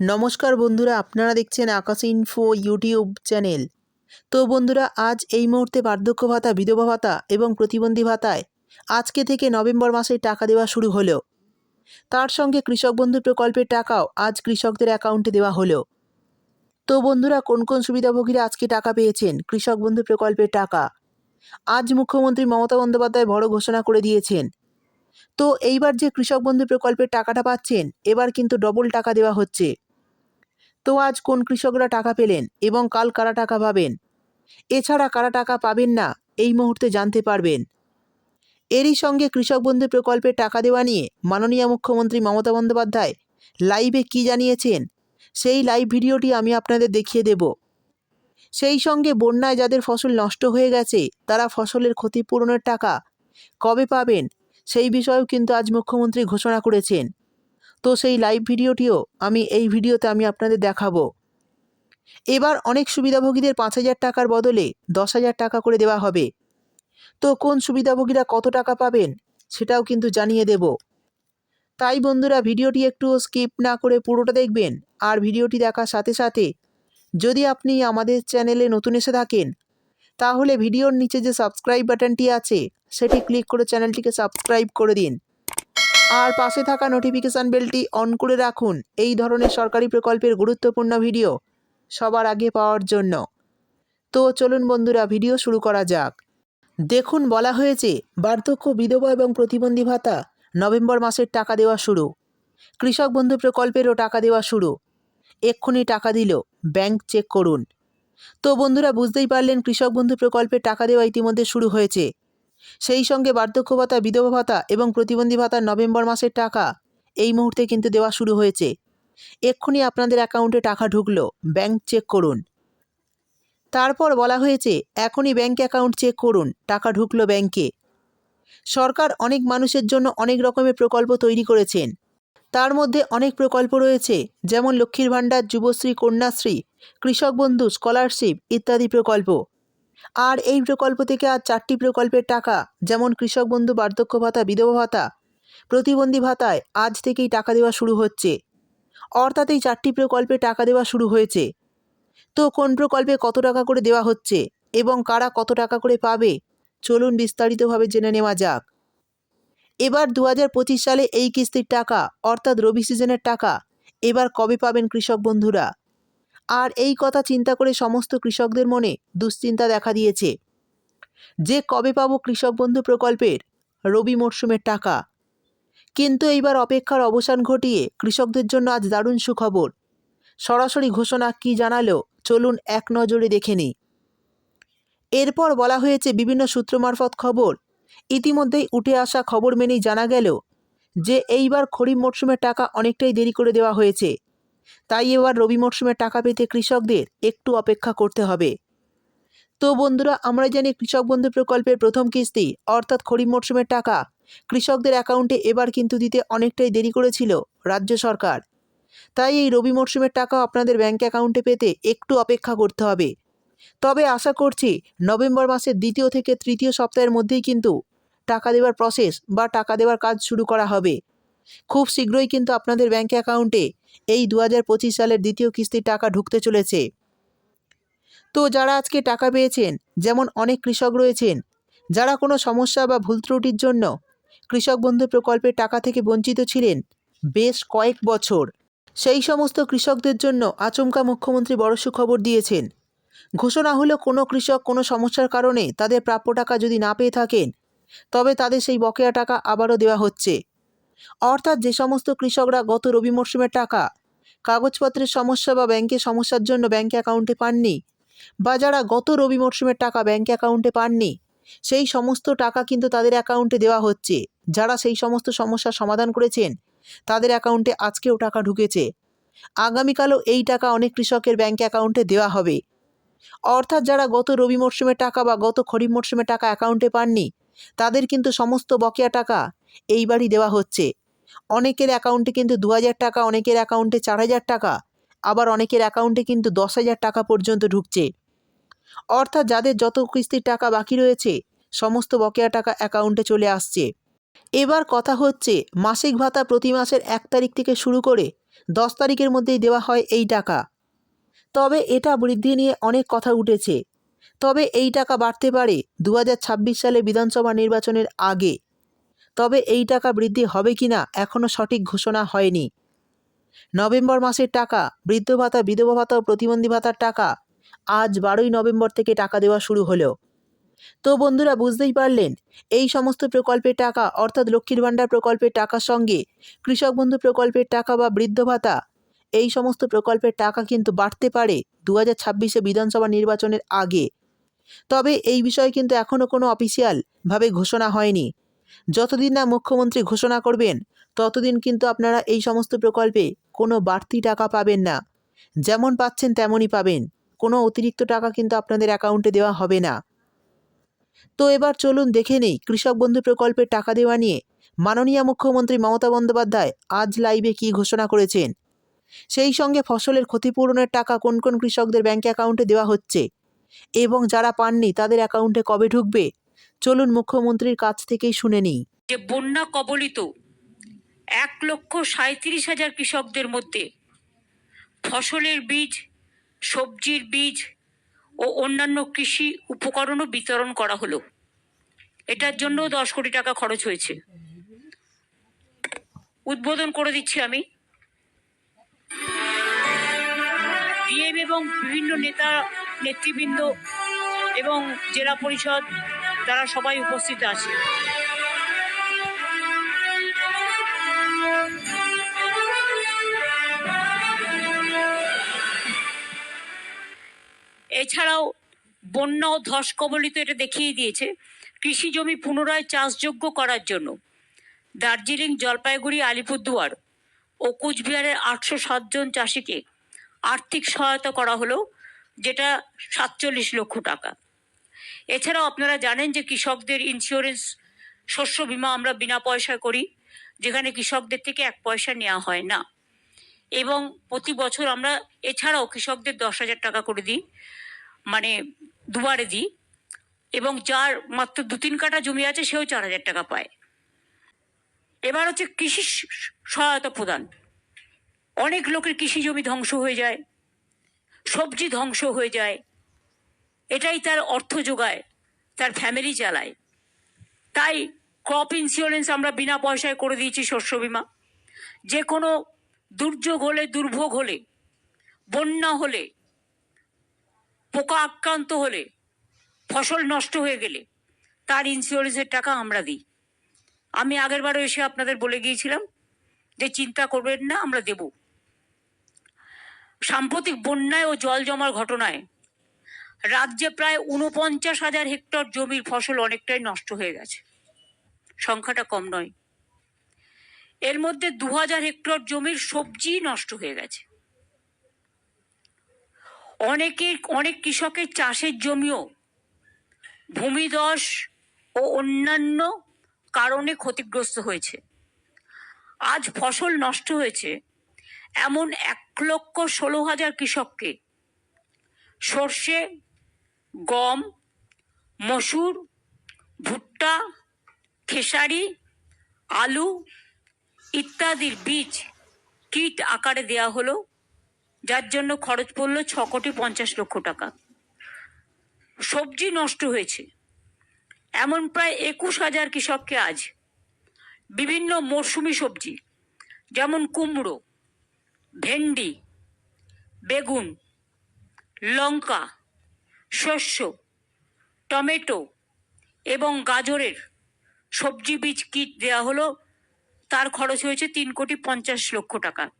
নমস্কার বন্ধুরা, আপনারা দেখছেন আকাশ ইনফো ইউটিউব চ্যানেল তো বন্ধুরা, আজ এই মুহূর্তে বার্ধক্য ভাতা, বিধবা ভাতা এবং প্রতিবন্ধী ভাতায় আজকে থেকে নভেম্বর মাসে টাকা দেওয়া শুরু হলো। তার সঙ্গে কৃষক বন্ধু প্রকল্পের টাকাও আজ কৃষকদের অ্যাকাউন্টে দেওয়া হলো। তো বন্ধুরা, কোন কোন সুবিধাভোগীরা আজকে টাকা পেয়েছেন? কৃষক বন্ধু প্রকল্পের টাকা আজ মুখ্যমন্ত্রী মমতা বন্দ্যোপাধ্যায় বড় ঘোষণা করে দিয়েছেন। তো এইবার যে কৃষক বন্ধু প্রকল্পের টাকাটা পাচ্ছেন, এবার কিন্তু ডবল টাকা দেওয়া হচ্ছে। তো আজ কোন কৃষকরা টাকা পেলেন এবং কাল কারা টাকা পাবেন? এছাড়া কারা টাকা পাবেন না, এই মুহূর্তে জানতে পারবেন। এরই সঙ্গে কৃষক বন্ধু প্রকল্পের টাকা দেওয়া নিয়ে মাননীয় মুখ্যমন্ত্রী মমতা বন্দ্যোপাধ্যায় লাইভে কি জানিয়েছেন, সেই লাইভ ভিডিওটি আমি আপনাদের দেখিয়ে দেব। সেই সঙ্গে বন্যায় যাদের ফসল নষ্ট হয়ে গেছে, তারা ফসলের ক্ষতিপূরণের টাকা কবে পাবেন, সেই বিষয়েও কিন্তু আজ মুখ্যমন্ত্রী ঘোষণা করেছেন। তো সেই লাইভ ভিডিওটিও আমি এই ভিডিওতে আমি আপনাদের দেখাবো। এবার অনেক সুবিধাভোগীদের পাঁচ হাজার টাকার বদলে দশ হাজার টাকা করে দেওয়া হবে। তো কোন সুবিধাভোগীরা কত টাকা পাবেন সেটাও কিন্তু জানিয়ে দেব। তাই বন্ধুরা ভিডিওটি একটু স্কিপ না করে পুরোটা দেখবেন আর ভিডিওটি দেখার সাথে সাথে যদি আপনি আমাদের চ্যানেলে নতুন এসে থাকেন, তাহলে ভিডিওর নিচে যে সাবস্ক্রাইব বাটনটি আছে, সেটি ক্লিক করে চ্যানেলটিকে সাবস্ক্রাইব করে দিন। আর পাশে থাকা নোটিফিকেশান বেলটি অন করে রাখুন। এই ধরনের সরকারি প্রকল্পের গুরুত্বপূর্ণ ভিডিও সবার আগে পাওয়ার জন্য। তো চলুন বন্ধুরা ভিডিও শুরু করা যাক। দেখুন, বলা হয়েছে, বার্ধক্য বিধবা এবং প্রতিবন্ধী ভাতা নভেম্বর মাসের টাকা দেওয়া শুরু। কৃষক বন্ধু প্রকল্পেরও টাকা দেওয়া শুরু। এক্ষুনি টাকা দিল, ব্যাংক চেক করুন। তো বন্ধুরা, বুঝতেই পারলেন, কৃষক বন্ধু প্রকল্পের টাকা দেওয়া ইতিমধ্যে শুরু হয়েছে। সেই সঙ্গে বার্ধক্য ভাতা, বিধবা ভাতা এবং প্রতিবন্ধী ভাতার নভেম্বর মাসের টাকা। এই মুহূর্তে কিন্তু দেওয়া শুরু হয়েছে। এক্ষুনি আপনাদের অ্যাকাউন্টে টাকা ঢুকলো। ব্যাংক চেক করুন। তারপর বলা হয়েছে, এখনই ব্যাংক অ্যাকাউন্ট চেক করুন। টাকা ঢুকলো ব্যাংকে। সরকার অনেক মানুষের জন্য অনেক রকমের প্রকল্প তৈরি করেছেন। তার মধ্যে অনেক প্রকল্প রয়েছে, যেমন লক্ষ্মীর ভাণ্ডার, যুবশ্রী, কন্যাশ্রী, কৃষক বন্ধু, স্কলারশিপ ইত্যাদি প্রকল্প। আর এই প্রকল্প থেকে আর চারটি প্রকল্পের টাকা, যেমন কৃষক বন্ধু বার্ধক্য ভাতা, বিধবা ভাতা, প্রতিবন্ধী ভাতায় আজ থেকেই টাকা দেওয়া শুরু হচ্ছে। অর্থাৎ এই চারটি প্রকল্পে টাকা দেওয়া শুরু হয়েছে। তো কোন প্রকল্পে কত টাকা করে দেওয়া হচ্ছে এবং কারা কত টাকা করে পাবে, চলুন বিস্তারিতভাবে জেনে নেওয়া যাক। এবার দু সালে এই কিস্তির টাকা, অর্থাৎ রবি সিজনের টাকা, এবার কবে পাবেন কৃষক বন্ধুরা? আর এই কথা চিন্তা করে সমস্ত কৃষকদের মনে দুশ্চিন্তা দেখা দিয়েছে। যে কবে পাবো কৃষক বন্ধু প্রকল্পের? রবি মরশুমের টাকা। কিন্তু এইবার অপেক্ষার অবসান ঘটিয়ে কৃষকদের জন্য আজ দারুণ সুখবর। সরাসরি ঘোষণা কি জানালো চলুন এক নজরে দেখে নিই। এরপর বলা হয়েছে বিভিন্ন সূত্র মারফত খবর। ইতিমধ্যেই উঠে আসা খবর মেনেই জানা গেল যে এইবার খরিফ মরশুমের টাকা অনেকটাই দেরি করে দেওয়া হয়েছে। তাই এবার রবি মরশুমের টাকা পেতে কৃষকদের একটু অপেক্ষা করতে হবে। তো বন্ধুরা, আমরা জানি কৃষক বন্ধু প্রকল্পের প্রথম কিস্তি, অর্থাৎ খরিফ মরশুমের টাকা, কৃষকদের অ্যাকাউন্টে এবার কিন্তু দিতে অনেকটাই দেরি করেছিল রাজ্য সরকার। তাই এই রবি মরশুমের টাকা আপনাদের ব্যাঙ্ক অ্যাকাউন্টে পেতে একটু অপেক্ষা করতে হবে। তবে আশা করছি নভেম্বর মাসের দ্বিতীয় থেকে তৃতীয় সপ্তাহের মধ্যেই কিন্তু টাকা দেওয়ার প্রসেস বা টাকা দেওয়ার কাজ শুরু করা হবে। খুব শীঘ্রই কিন্তু আপনাদের ব্যাঙ্ক অ্যাকাউন্টে এই দু হাজার পঁচিশ সালের দ্বিতীয় কিস্তির টাকা ঢুকতে চলেছে। তো যারা আজকে টাকা পেয়েছেন, যেমন অনেক কৃষক রয়েছেন, যারা কোনো সমস্যা বা ভুল ত্রুটির জন্য কৃষক বন্ধু প্রকল্পের টাকা থেকে বঞ্চিত ছিলেন বেশ কয়েক বছর। সেই সমস্ত কৃষকদের জন্য আচমকা মুখ্যমন্ত্রী বড় সুখবর দিয়েছেন। ঘোষণা হলো কোনো কৃষক কোনো সমস্যার কারণে তাদের প্রাপ্য টাকা যদি না পেয়ে থাকেন, তবে তাদের সেই বকেয়া টাকা আবারও দেওয়া হচ্ছে। অর্থাৎ যে সমস্ত কৃষকরা গত রবি মরশুমের টাকা, কাগজপত্রের সমস্যা বা ব্যাংকের সমস্যার জন্য ব্যাঙ্ক অ্যাকাউন্টে পাননি বা যারা গত রবি মরশুমের টাকা ব্যাঙ্ক অ্যাকাউন্টে পাননি, সেই সমস্ত টাকা কিন্তু তাদের অ্যাকাউন্টে দেওয়া হচ্ছে। যারা সেই সমস্ত সমস্যার সমাধান করেছেন, তাদের অ্যাকাউন্টে আজকেও টাকা ঢুকেছে। আগামীকালও এই টাকা অনেক কৃষকের ব্যাঙ্ক অ্যাকাউন্টে দেওয়া হবে। অর্থাৎ যারা গত রবি মরশুমের টাকা বা গত খরিফ মরশুমের টাকা অ্যাকাউন্টে পাননি তাদের কিন্তু সমস্ত বকেয়া টাকা এইবারই দেওয়া হচ্ছে। অনেকের অ্যাকাউন্টে কিন্তু দু হাজার টাকা, অনেকের অ্যাকাউন্টে চার হাজার টাকা, আবার অনেকের অ্যাকাউন্টে কিন্তু দশ হাজার টাকা পর্যন্ত ঢুকছে। অর্থাৎ যাদের যত কিস্তির টাকা বাকি রয়েছে, সমস্ত বকেয়া টাকা অ্যাকাউন্টে চলে আসছে। এবার কথা হচ্ছে, মাসিক ভাতা প্রতি মাসের এক তারিখ থেকে শুরু করে দশ তারিখের মধ্যেই দেওয়া হয় এই টাকা। তবে এটা বৃদ্ধি নিয়ে অনেক কথা উঠেছে। তবে এই টাকা বাড়তে পারে দু হাজার ছাব্বিশ সালে বিধানসভা নির্বাচনের আগে। তবে এই টাকা বৃদ্ধি হবে কি না এখনও সঠিক ঘোষণা হয়নি। নভেম্বর মাসের টাকা, বৃদ্ধ ভাতা, বিধবা ভাতা ও প্রতিবন্ধী ভাতার টাকা আজ বারোই নভেম্বর থেকে টাকা দেওয়া শুরু হলো। তো বন্ধুরা, বুঝতেই পারলেন, এই সমস্ত প্রকল্পের টাকা, অর্থাৎ লক্ষ্মীর ভাণ্ডার প্রকল্পের টাকার সঙ্গে কৃষক বন্ধু প্রকল্পের টাকা বা বৃদ্ধ ভাতা, এই সমস্ত প্রকল্পের টাকা কিন্তু বাড়তে পারে দু হাজার ছাব্বিশে বিধানসভা নির্বাচনের আগে। তবে এই বিষয়ে কিন্তু এখনও কোনো অফিসিয়ালভাবে ঘোষণা হয়নি। যতদিন না মুখ্যমন্ত্রী ঘোষণা করবেন, ততদিন কিন্তু আপনারা এই সমস্ত প্রকল্পে কোনো বাড়তি টাকা পাবেন না। যেমন পাচ্ছেন তেমনই পাবেন। কোনো অতিরিক্ত টাকা কিন্তু আপনাদের অ্যাকাউন্টে দেওয়া হবে না। তো এবার চলুন দেখে নেই কৃষক বন্ধু প্রকল্পের টাকা দেওয়া নিয়ে মাননীয় মুখ্যমন্ত্রী মমতা বন্দ্যোপাধ্যায় আজ লাইভে কী ঘোষণা করেছেন? সেই সঙ্গে ফসলের ক্ষতিপূরণের টাকা কোন কোন কৃষকদের ব্যাঙ্ক অ্যাকাউন্টে দেওয়া হচ্ছে? এবং যারা পাননি তাদের অ্যাকাউন্টে কবে ঢুকবে? চলুন মুখ্যমন্ত্রীর কাছ থেকেই শুনে নিই। যে বন্যা কবলিত এক লক্ষ সাঁত্রিশ হাজার কৃষকদের মধ্যে ফসলের বীজ, সবজির বীজ ও অন্যান্য কৃষি উপকরণও বিতরণ করা হলো। এটার জন্য দশ কোটি টাকা খরচ হয়েছে। উদ্বোধন করে দিচ্ছি আমি। ডিএম এবং বিভিন্ন নেতা নেতৃবৃন্দ এবং জেলা পরিষদ, তারা সবাই উপস্থিত আছে। এছাড়াও বন্যা ও ধস কবলিত এটা দেখিয়ে দিয়েছে, কৃষি জমি পুনরায় চাষযোগ্য করার জন্য। দার্জিলিং, জলপাইগুড়ি, আলিপুরদুয়ার ও কুচবিহারের আটশো সাতজন চাষিকে আর্থিক সহায়তা করা হলো। যেটা সাতচল্লিশ লক্ষ টাকা। এছাড়াও আপনারা জানেন যে কৃষকদের ইন্স্যুরেন্স শস্য বীমা আমরা বিনা পয়সায় করি, যেখানে কৃষকদের থেকে এক পয়সা নেওয়া হয় না। এবং প্রতি বছর আমরা এছাড়াও কৃষকদের দশ হাজার টাকা করে দিই মানে দুবারে দিই, এবং যার মাত্র দু তিন কাঠা জমি আছে, সেও চার হাজার টাকা পায়। এবার হচ্ছে কৃষি সহায়তা প্রদান। অনেক লোকের কৃষি জমি ধ্বংস হয়ে যায়। সবজি ধ্বংস হয়ে যায়। এটাই তার অর্থ যোগায়, তার ফ্যামিলি চালায়। তাই ক্রপ ইন্স্যুরেন্স আমরা বিনা পয়সায় করে দিয়েছি শস্য বীমা। যে কোনো দুর্যোগ হলে, দুর্ভোগ হলে, বন্যা হলে, পোকা আক্রান্ত হলে, ফসল নষ্ট হয়ে গেলে, তার ইন্স্যুরেন্সের টাকা আমরা দিই। আমি আগেরবারও এসে আপনাদের বলে গিয়েছিলাম যে চিন্তা করবেন না, আমরা দেব। সাম্প্রতিক বন্যায় ও জল জমার ঘটনায়। রাজ্যে প্রায় উনপঞ্চাশ হাজার হেক্টর জমির ফসল অনেকটাই নষ্ট হয়ে গেছে। সংখ্যাটা কম নয়। এর মধ্যে দু হাজার হেক্টর জমির সবজি নষ্ট হয়ে গেছে। অনেকের অনেক কৃষকের চাষের জমিও ভূমিধস ও অন্যান্য কারণে ক্ষতিগ্রস্ত হয়েছে। আজ ফসল নষ্ট হয়েছে এমন এক লক্ষ ষোলো হাজার কৃষককে সর্ষে, গম, মসুর, ভুট্টা, খেসারি, আলু ইত্যাদির বীজ কিট আকারে দেয়া হলো, যার জন্য খরচ পড়ল ছ কোটি পঞ্চাশ লক্ষ টাকা। সবজি নষ্ট হয়েছে। এমন প্রায় একুশ হাজার কৃষককে আজ বিভিন্ন মরশুমি সবজি, যেমন কুমড়ো ভেন্ডি, বেগুন, লঙ্কা, শস্য, টমেটো এবং গাজরের সবজি বীজ কিট দেওয়া হলো? তার খরচ হয়েছে তিন কোটি পঞ্চাশ লক্ষ টাকা।